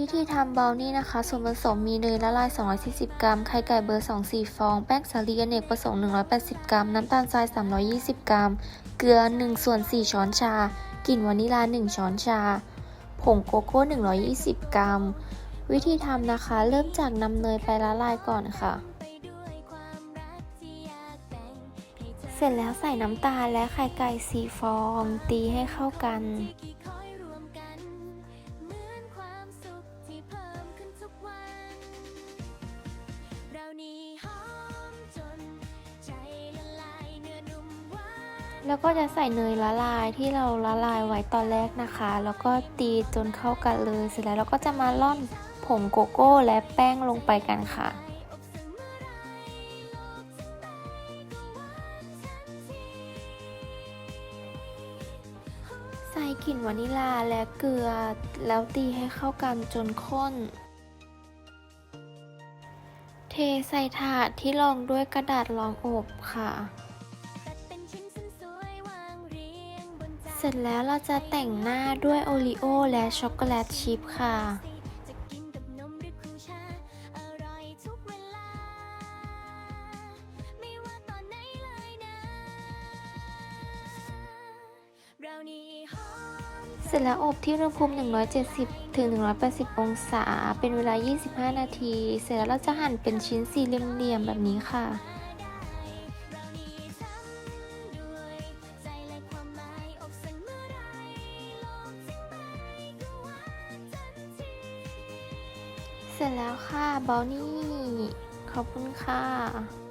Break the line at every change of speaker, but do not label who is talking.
วิธีทำเบลนี่นะคะ ส่วนผสมมีเนยละลาย 240 กรัม ไข่ไก่เบอร์ 2 4 ฟอง แป้งสาลีอเนกประสงค์ 180 กรัม น้ำตาลทราย 320 กรัม เกลือ 1 ส่วน 4 ช้อนชา กลิ่นวานิลา 1 ช้อนชา ผงโกโก้ 120 กรัม วิธีทำนะคะ เริ่มจากนำเนยไปละลายก่อนค่ะ เสร็จแล้วใส่น้ำตาลและไข่ไก่สีฟอง ตีให้เข้ากัน แล้วก็จะใส่เนยละลายที่เราละลายไว้ตอนแรกนะคะ แล้วก็ตีจนเข้ากันเลย เสร็จแล้วเราก็จะมาล่อนผงโกโก้และแป้งลงไปกันค่ะใส่กลิ่นวานิลาและเกลือ แล้วตีให้เข้ากันจนข้น เทใส่ถาดที่รองด้วยกระดาษรองอบค่ะ ร็จแล้วเราจะแต่งหน้าด้วยโอรีโอและช็อกโกแลตชิพค่ะเสร็จแล้วอบที่อุณหภูมิ 170 ถึง 180 องศา เป็นเวลา 25 นาที เสร็จแล้วเราจะหั่นเป็นชิ้นสี่เหลี่ยมๆแบบนี้ค่ะ เสร็จแล้วค่ะบอลนี่ ขอบคุณค่ะ